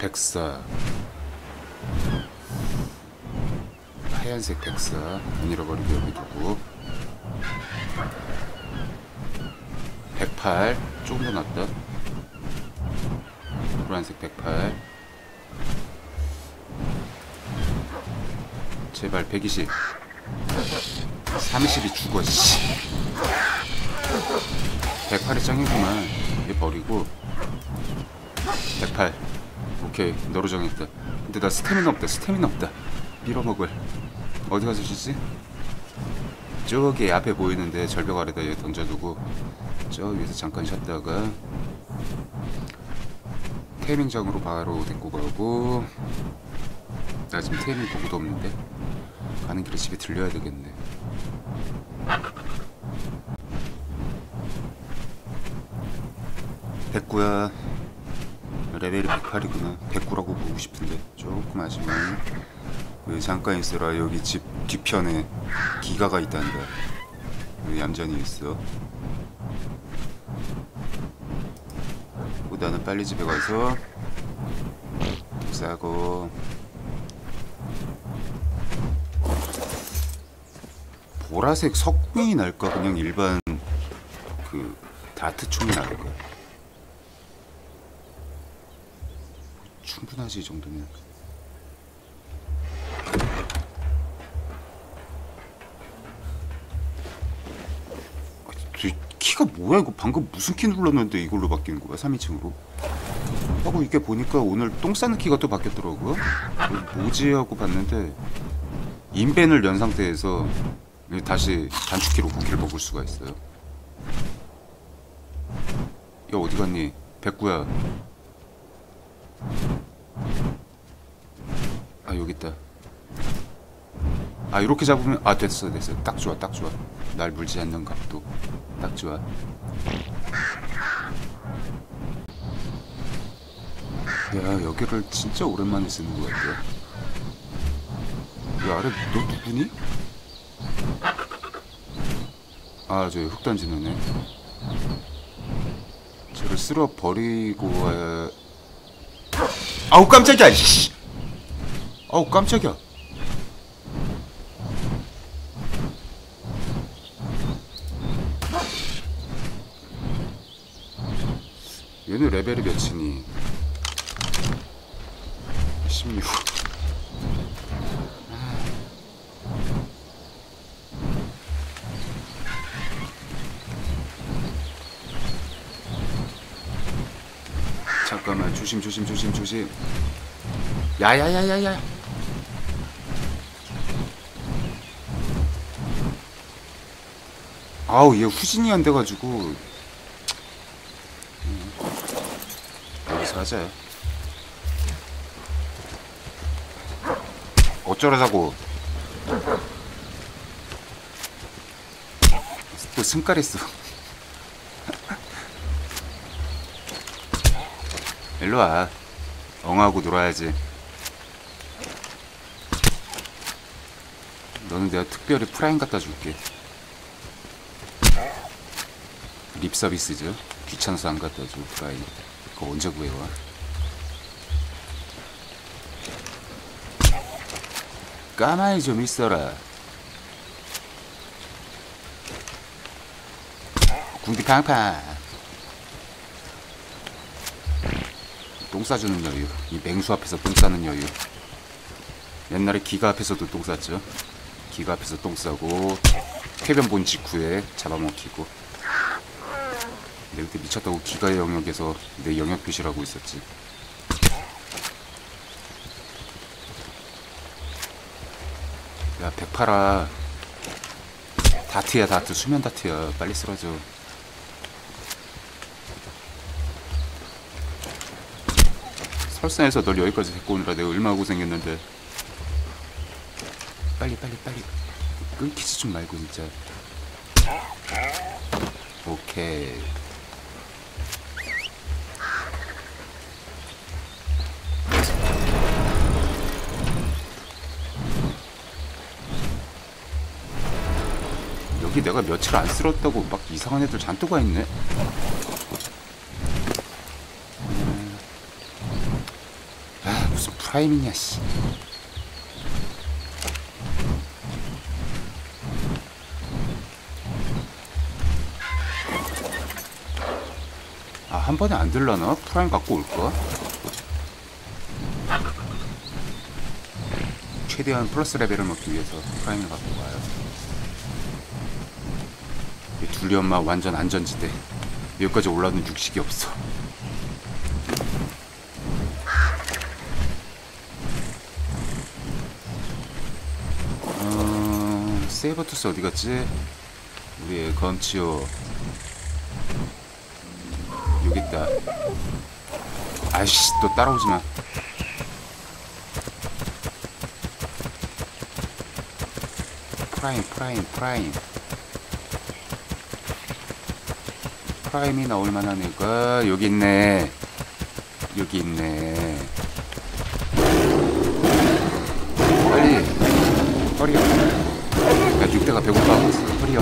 백사. 하얀색 백사. 안 잃어버리게 여기 두고. 108 조금 더 낫다. 노란색 108 제발 120 30이 죽어 씨. 108이 짱이구만. 얘 버리고. 108 오케이 너로 정했다. 근데 나 스태미나 없다 스태미나 없다. 밀어먹을. 어디 가서 쉬지? 저기 앞에 보이는데 절벽 아래다 얘 던져두고. 저 위에서 잠깐 쉬었다가 테이밍장으로 바로 데리고 가고. 나 지금 테이밍 도구도 없는데 가는 길에 집에 들려야 되겠네. 백구야 레벨이 108이구나. 109라고 보고 싶은데. 조금 아쉽네. 그 잠깐 있어라. 여기 집 뒤편에 기가가 있단다. 여기 얌전히 있어? 그 나는 빨리 집에 가서 돈 싸고. 보라색 석궁이 날까? 그냥 일반 그 다트 총이 날까 충분하지 이 정도면. 키가 뭐야 이거? 방금 무슨 키 눌렀는데 이걸로 바뀌는 거야 3인칭으로? 하고 이게 보니까 오늘 똥 싸는 키가 또 바뀌었더라고요. 뭐지? 하고 봤는데 인벤을 연 상태에서 다시 단축키로 고기를 먹을 수가 있어요. 야 어디 갔니? 백구야 아 여기 있다. 아 이렇게 잡으면 아 됐어 됐어. 딱 좋아 딱 좋아. 날 물지 않는 각도. 딱 좋아. 야 여기를 진짜 오랜만에 쓰는 것 같아. 야 아래 너 누구니? 아 저기 흙 던지는 애 저를 쓸어 버리고 와 아우 깜짝이야 씨. 아우 깜짝이야. 얘는 레벨이 몇이니? 16 잠깐만 조심 조심 조심 조심. 야야야야야 아우 얘 후진이 안 돼가지고. 음, 여기서 하자. 어쩌라자고 또 승깔했어 일로와. 엉하고 놀아야지. 너는 내가 특별히 프라임 갖다 줄게 립 서비스죠. 귀찮아서 안 갖다 줘 프라임 그거 언제 구해와 가만히 좀 있어라. 궁디 팡팡 똥 싸주는 여유. 이 맹수 앞에서 똥 싸는 여유. 옛날에 기가 앞에서도 똥 쌌죠. 기가 앞에서 똥 싸고 쾌변 본 직후에 잡아먹히고 근데 그때 미쳤다고 기가의 영역에서 내 영역 표시를 하고 있었지. 야 백파라 다트야 다트. 수면 다트야. 빨리 쓰러져. 설사에서 널 여기까지 데리고 오느라 내가 얼마나 고생했는데. 빨리 빨리 빨리. 끊기지 좀 말고 진짜. 오케이 여기 내가 며칠 안 쓸었다고 막 이상한 애들 잔뜩 와 있네 프라임이냐 씨. 아, 한 번에 안 들라나? 프라임 갖고 올까? 최대한 플러스 레벨을 먹기 위해서 프라임을 갖고 와요. 이 둘리 엄마 완전 안전지대. 여기까지 올라오는 육식이 없어. 어, 세이버투스 어디 갔지? 우리의 건치오 여기 있다. 아이씨 또 따라오지 마. 프라임 프라임 프라임 프라임이 나올 만한 애가 여기 있네. 여기 있네. 빨리 허리야. 야 늑대가 배고파. 허리야.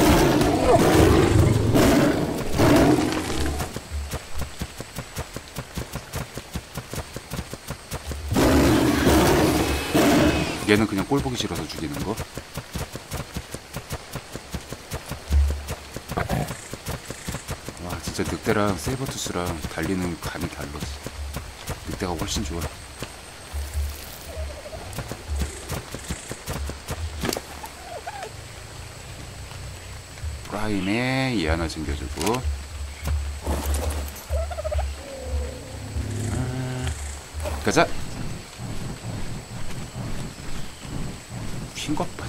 얘는 그냥 꼴 보기 싫어서 죽이는 거. 와 진짜 늑대랑 세이버 투스랑 달리는 감이 달라. 늑대가 훨씬 좋아. 프라임에 얘 하나 챙겨주고. 아, 가자. 흰것 봐.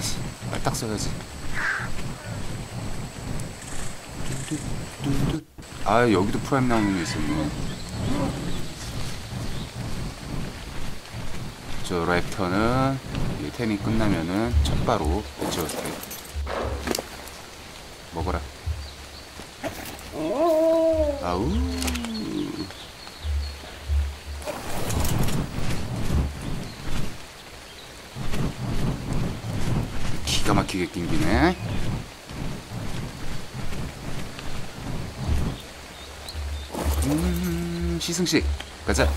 말딱 써야지. 뚜뚜뚜뚜. 아 여기도 프라임 나오는 게 있었네. 저 랩터는 이 템이 끝나면은 첫바로 배치할게. 먹어라. 아우. 기가 막히게 낑기네. 승식 가자.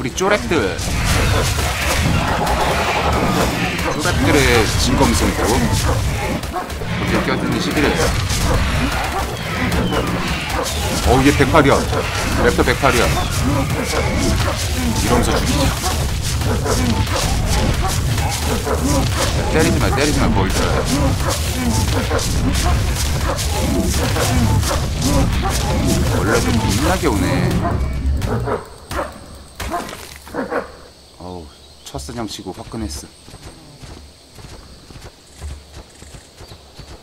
우리 쪼랩들. 쪼랩들의 진검승부. 어디에 껴드는 11일 어우 얘 108이야 랩터 108이야 이러면서 죽이자. 때리지마 때리지마 뭘 쳐. 원래도 겁나게 오네. 어우 첫 사냥 치고 화끈했어.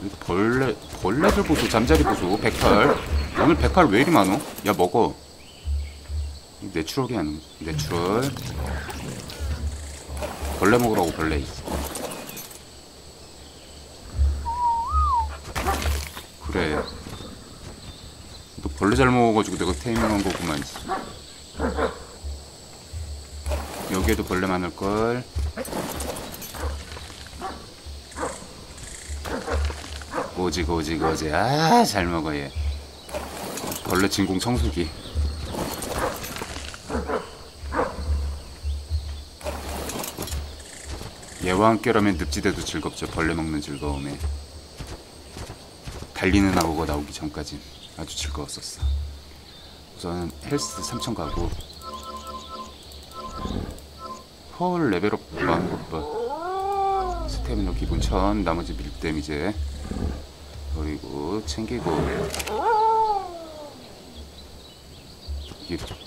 이 벌레 벌레들 보소 잠자리 보소 108 오늘 108왜 이리 많어? 야 먹어. 이 내추럴이 아니고 내추럴. 벌레 먹으라고 벌레 그래 너 벌레 잘 먹어가지고 내가 테이밍한 거구만. 여기에도 벌레 많을걸. 고지 고지 고지 아 잘 먹어 얘. 벌레 진공 청소기. 얘와 함께라면 늪지대도 즐겁죠. 벌레 먹는 즐거움에 달리는 아고가 나오기 전까진 아주 즐거웠었어. 우선 헬스 3000 가고 헐 레벨업 것봐 스태미너 기본 1000 나머지 밀댐 이제 그리고 챙기고.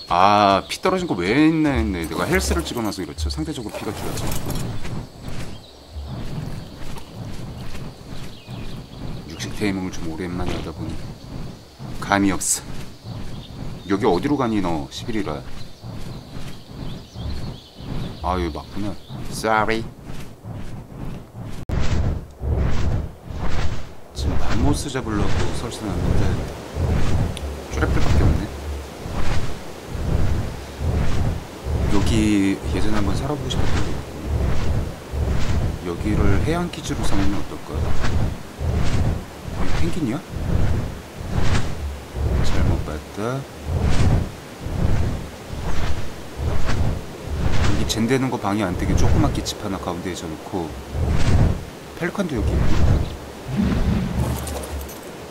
아피 떨어진 거왜 있나 했네 내가 헬스를 찍어놔서 이렇죠. 상대적으로 피가 줄었죠 테이밍을 좀 오랜만에 하다 보니 감이 없어. 여기 어디로 가니 너? 11이라 아 여기 맞구나. Sorry. 지금 맘모스 잡으려고 설치놨는데 쭈랩들밖에 없네. 여기 예전에 한번 살아보고 싶었는데 여기를 해양 기지로 삼으면 어떨까? 아, 펭귄이야? 잘못 봤다. 여기 젠되는 거 방해 안 되게 조그맣게 집 하나 가운데에 져놓고 펠칸도 여기 있네.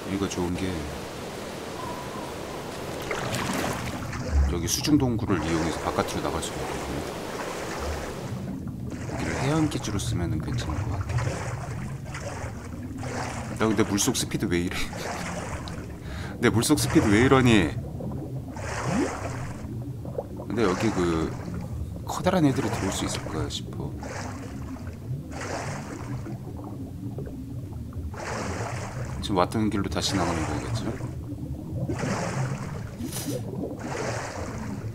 여기가 좋은 게 여기 수중 동굴을 이용해서 바깥으로 나갈 수가 있거든요. 여기를 해안 기지로 쓰면 괜찮을 것 같아. 나 근데 물속 스피드 왜 이래? 내 물속 스피드 왜 이러니? 근데 여기 그 커다란 애들이 들어올 수 있을까 싶어. 지금 왔던 길로 다시 나가는 거겠죠?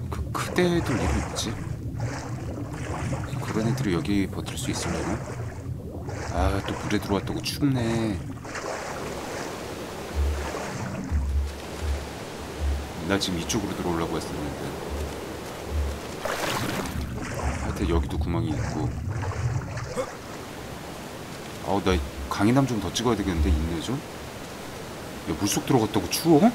그 크대들 이름 있지? 그런 애들이 여기 버틸 수 있으려나? 아 또 물에 들어왔다고 춥네 나 지금 이쪽으로 들어오려고 했었는데. 하여튼 여기도 구멍이 있고. 아우 나 강인함 좀 더 찍어야 되겠는데 있네 좀? 야 물속 들어갔다고 추워?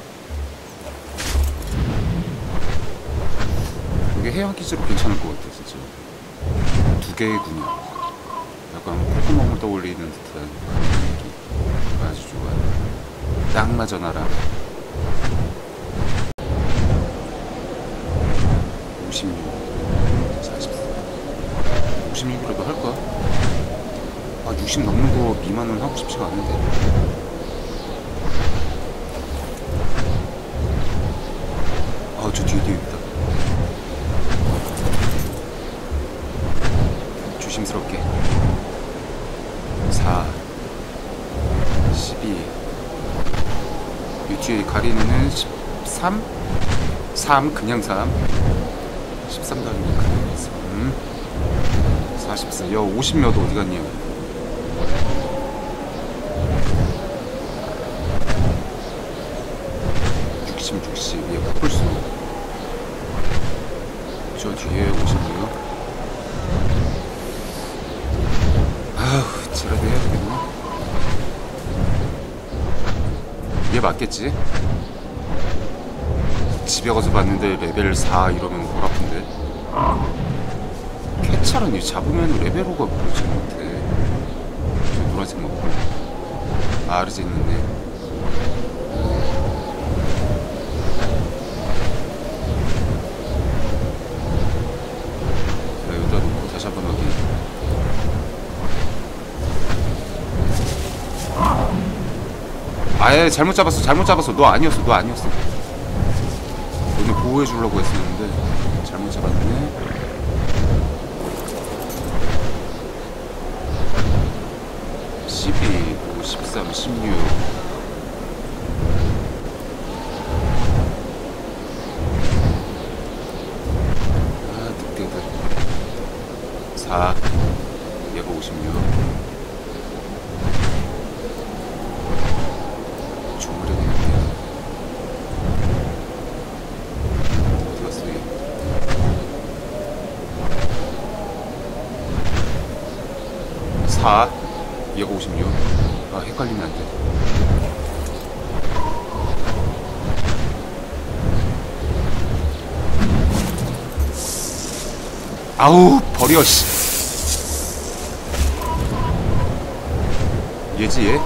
여기 해양 기지로 괜찮을 것 같아 진짜. 두 개의 군이 약간 콧구멍을 떠올리는 듯한 아주 좋아 딱 맞아 나랑 60 넘는 거 미만은 하고 싶지가 않은데. 아, 저 뒤에 뒤에 있다. 조심스럽게. 4, 12. 이 뒤에 가리는 애는 13? 3, 그냥 3. 13 더하기 그냥 3. 44. 야, 50몇 어디 갔냐? 얘 맞겠지? 집에 가서 봤는데 레벨 4 이러면 골 아픈데. 캐찰은 이 잡으면 레벨 5가 뭐지 못해. 저 노란색 먹고. 아르제 있는데. 아예 잘못 잡았어 잘못 잡았어. 너 아니었어 너 아니었어. 너네 보호해 주려고 했었는데 54 얘가 56 아, 헷갈리면 안돼. 아우 버려 씨. 얘지 얘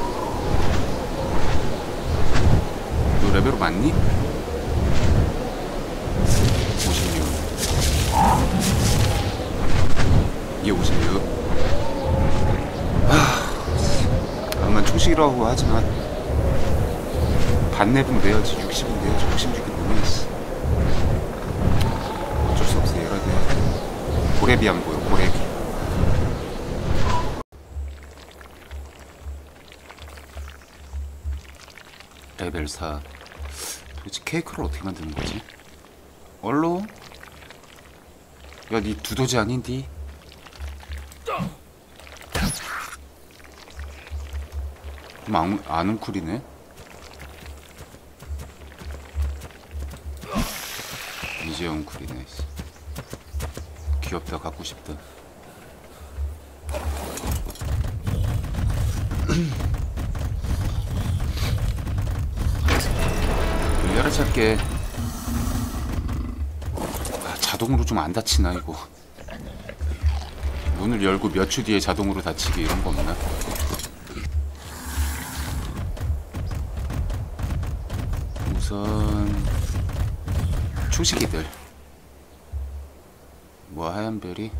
고래비 안 보여 고래비 레벨 4 도대체 케이크를 어떻게 만드는 거지? 얼로? 야니 두더지 아닌디? 그럼 안, 안 웅크리네? 이제 씨. 귀엽다 갖고 싶다 열려라 설치할게. 아, 자동으로 좀안 닫히나 이거? 문을 열고 몇 초 뒤에 자동으로 닫히기 이런 거 없나? 우선 초식이들 뭐 하얀 별이?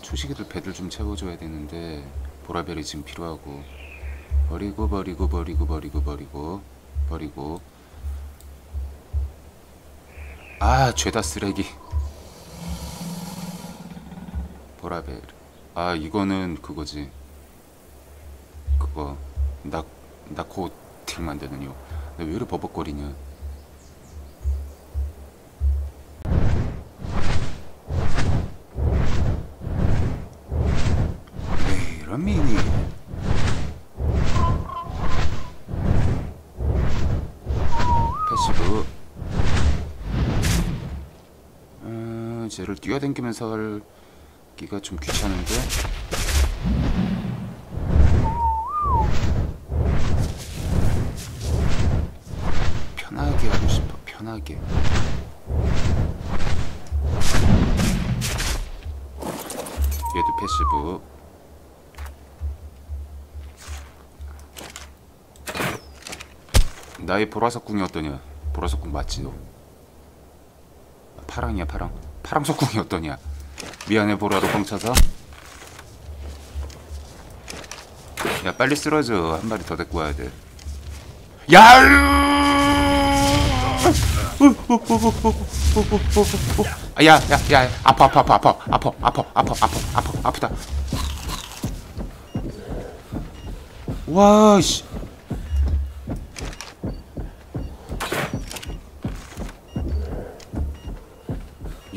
초식이들 배들 좀 채워줘야 되는데 보라별이 지금 필요하고. 버리고 버리고 버리고 버리고 버리고 버리고. 아 죄다 쓰레기. 보라벨 아 이거는 그거지. 그거. 나 나코팅 만드는 요. 왜 이렇게 버벅거리냐? 미니? 패시브. 음, 쟤를 뛰어댕기면서 하기가 좀 귀찮은데. 편하게 하고 싶어 편하게 얘도 패시브 나의 보라색 궁이 어떠냐 보라색 궁 맞지 너? 파랑이야 파랑. 파랑색 궁이 어떠냐 미안해 보라로 뻥쳐서. 야 빨리 쓰러져. 한 마리 더 데리고 와야 돼. 야! 아, 야, 야, 야, 아파, 아파, 아파, 아파, 아파, 아파, 아파, 아파, 아파, 아프다. 와, 씨.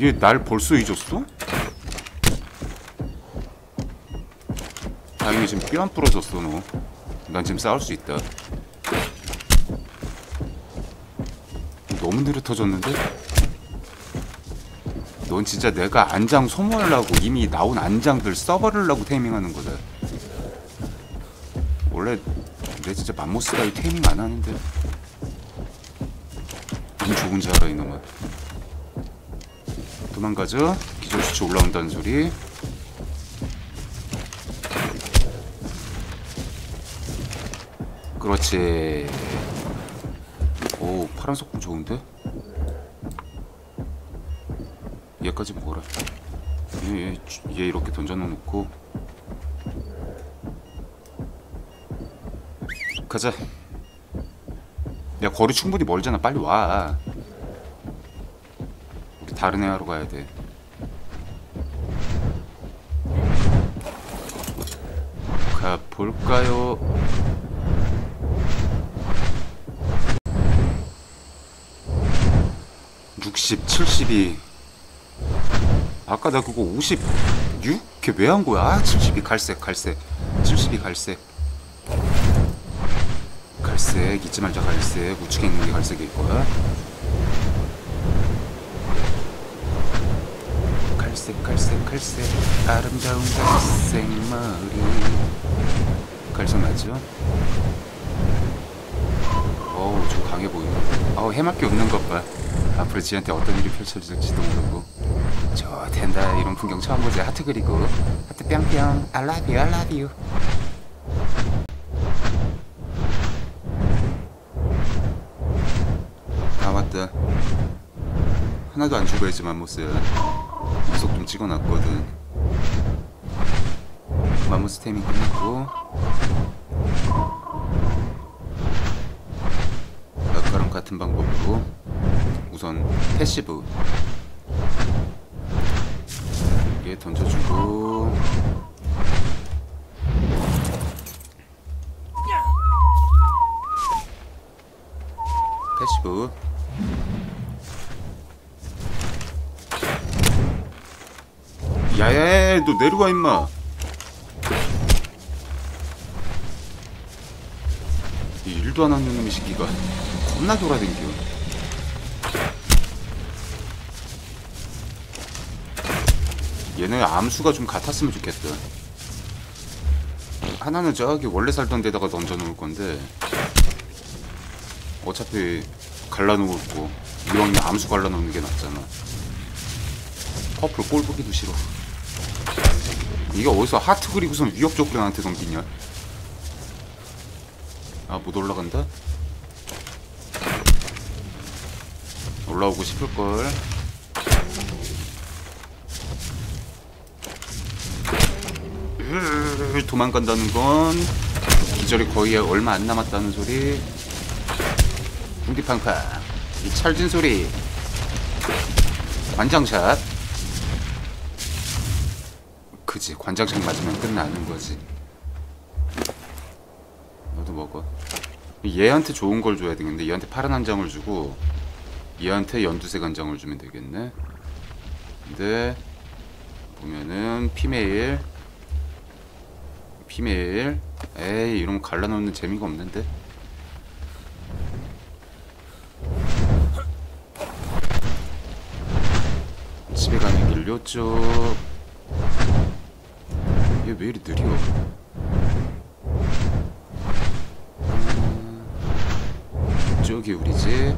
얘 날 벌써 잊었어? 다행히 지금 뼈 안 부러졌어, 너. 난 지금 싸울 수 있다. 너무 느릿해졌는데? 넌 진짜 내가 안장 소모하려고 이미 나온 안장들 써버리려고 테이밍하는 거다. 원래 내 진짜 맘모스가 이 테이밍 안 하는데. 운 좋은 줄 알아 이놈아. 도망가죠. 기절수치 올라온다는 소리. 그렇지. 오 파란 소품 좋은데? 얘까지 먹어라 얘, 얘, 얘 이렇게 던져놓고 가자 야 거리 충분히 멀잖아 빨리 와 다른 애 하러 가야 돼. 가 볼까요? 60, 72 아까 나 그거 56? 걔왜 한 거야? 아, 72 갈색 갈색. 72 갈색. 갈색 잊지 말자 갈색. 우측에 있는 게 갈색일 거야 갈색 갈색 갈색 아름다운 갈색 머리 갈색 맞죠? 어우 좀 강해 보이네. 어우 해맑게 웃는 것봐. 앞으로 지한테 어떤 일이 펼쳐질지도 모르고. 좋텐다 이런 풍경 처음 보지. 하트 그리고. 하트 뿅뿅. I love you I love you. 하나도 안 죽어야지만 못쓰 야 이속 좀 찍어놨거든. 마모스 템이 끝났고. 아까랑 같은 방법으로 우선 패시브. 얘 던져주고. 패시브 야야야 너 내려와 임마. 이 일도 안 하는 놈의 새끼가 겁나 돌아댕겨. 얘네 암수가 좀 같았으면 좋겠다. 하나는 저기 원래 살던 데다가 던져놓을 건데 어차피 갈라놓을 거. 이왕이면 암수 갈라놓는 게 낫잖아. 퍼플 꼴 보기도 싫어 이게 어디서 하트 그리고선 위협 적으로 나한테 넘기냐? 아 못 올라간다? 올라오고 싶을걸. 도망간다는 건 기절이 거의 얼마 안 남았다는 소리. 궁디팡팡. 이 찰진 소리. 관장샷 그지. 관장샷 맞으면 끝나는 거지. 너도 먹어. 얘한테 좋은 걸 줘야 되겠는데 얘한테 파란 한 장을 주고 얘한테 연두색 한 장을 주면 되겠네. 근데 보면은 피메일 피메일 에이 이러면 갈라놓는 재미가 없는데? 집에 가는 길 요쪽 얘왜 이리 느려 음, 저기 우리 집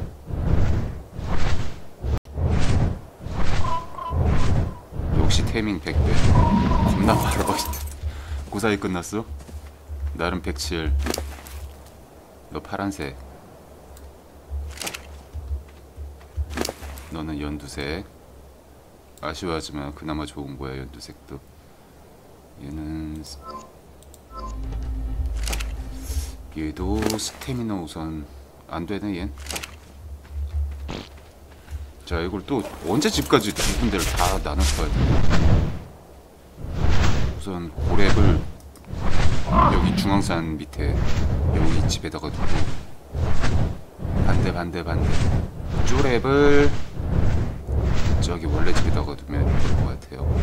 역시 태밍 100배 겁나 빨라 고사이 끝났어? 나름 107. 너 파란색. 너는 연두색. 아쉬워하지만 그나마 좋은 거야 연두색도. 얘는 스- 얘도 스태미너 우선 안 되네 얜. 자 이걸 또 언제 집까지 두 군데를 다 나눠서 가야 돼? 우선 고랩을 여기 중앙산 밑에 여기 집에다가 두고 반대 반대 반대 쪼랩을 저기 원래 집에다가 두면 될것 같아요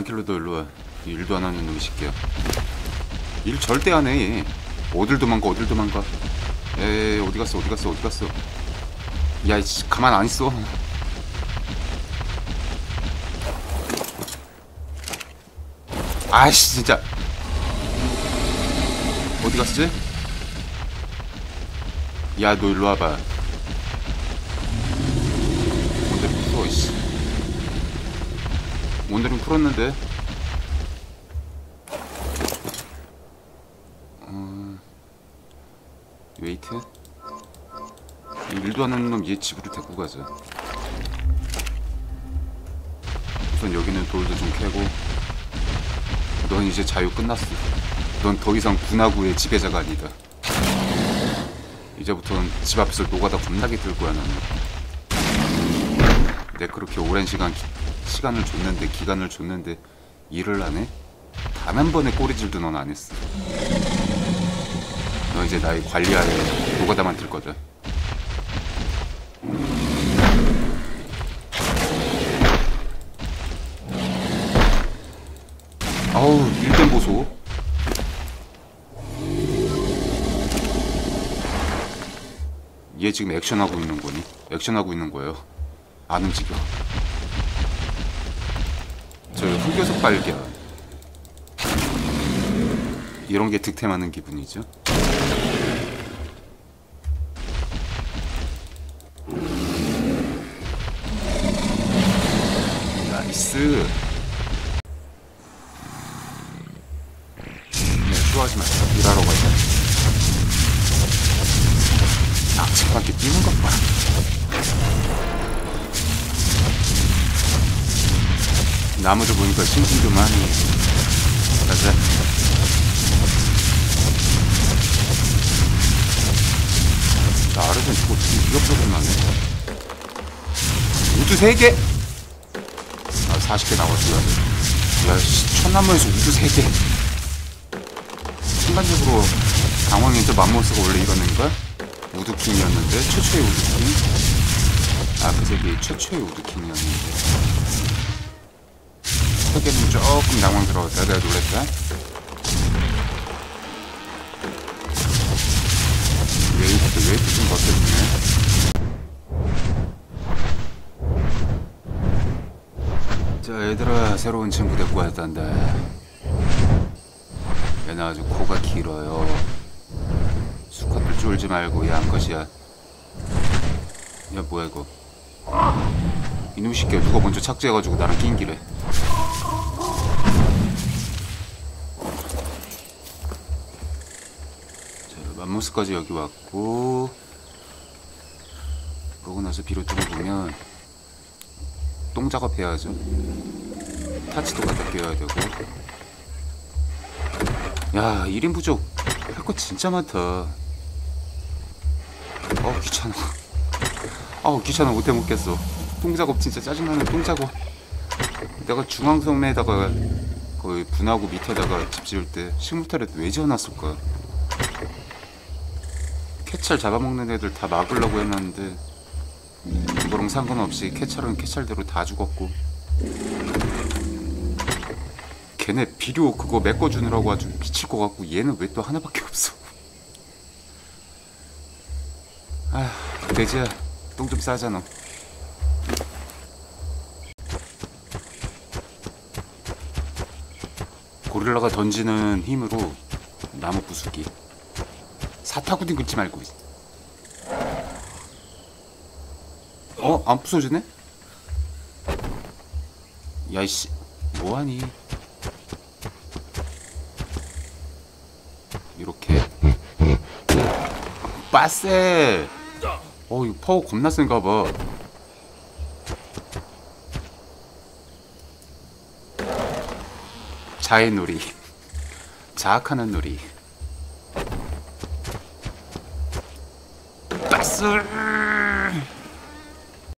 안킬로 너 일로와 일도 안 하는 놈이 새끼야 일 절대 안해 어딜 도망가 어딜 도망가 에이 어디 갔어 어디 갔어 어디 갔어 야, 이씨, 가만 안 있어. 아이씨, 진짜. 어디 갔지? 야, 너 일로 와봐. 오늘은 풀어, 이씨. 오늘은 풀었는데. 어... 웨이트? 일도 안 하는 놈 얘 집으로 데리고 가자. 우선 여기는 돌도 좀 캐고. 넌 이제 자유 끝났어. 넌 더 이상 군하구의 지배자가 아니다. 이제부터는 집 앞에서 노가다 겁나게 들고야 나는. 내 그렇게 오랜 시간 기- 시간을 줬는데 기간을 줬는데 일을 안 해? 단 한 번의 꼬리질도 넌 안 했어. 너 이제 나의 관리하에 노가다 만 들 거다. 아우 일된 보소 얘 지금 액션하고 있는 거니? 액션하고 있는 거예요 안 움직여 저 흑요석 발견. 이런 게 득템하는 기분이죠 나무도 보니까 하니. 가자. 자, 아르젠 저거 위협적으로 나네. 우주 3개! 아, 40개 나왔어요. 야, 씨, 천나무에서 우주 3개. 순간적으로 당황해서 맘모스가 원래 애인가? 우드킹이었는데 최초의 우드킹? 아 그 세계 최초의 우드킹이었는데 세계는 조금 당황스러웠다 내가 놀랬다 웨이트 웨이트 좀 버텨주네 자 얘들아 새로운 친구 데리고 왔단다 얘는 아주 코가 길어요. 수컷들 쫄지 말고 얘 암컷이야. 야 뭐야 이거? 이놈 새끼야 누가 먼저 착지해가지고 나랑 낑기래. 맘모스까지 여기 왔고 그러고 나서 비로 뚫어보면 똥 작업해야죠. 타치도 갖다 끼워야 되고. 야 1인 부족 할 거 진짜 많다. 어 귀찮아. 아우 귀찮아 못해 먹겠어. 똥 작업 진짜 짜증나는 똥 작업. 내가 중앙섬에다가 거의 분하고 밑에다가 집 지을 때 식물터렛 왜 지어놨을까? 캐찰 잡아먹는 애들 다 막으려고 해놨는데 그거랑 상관없이 캐찰은 캐찰대로 다 죽었고. 걔네 비료 그거 메꿔주느라고 아주 미칠 것 같고 얘는 왜 또 하나밖에 없어? 아 돼지야 똥 좀 싸잖아 고릴라가 던지는 힘으로 나무 부수기 사타구니 긁지 말고 어? 안 부서지네? 야 이씨. 뭐하니? 이렇게. 빠세! 어 이거 파워 겁나 센가 봐. 자의 놀이. 자학하는 놀이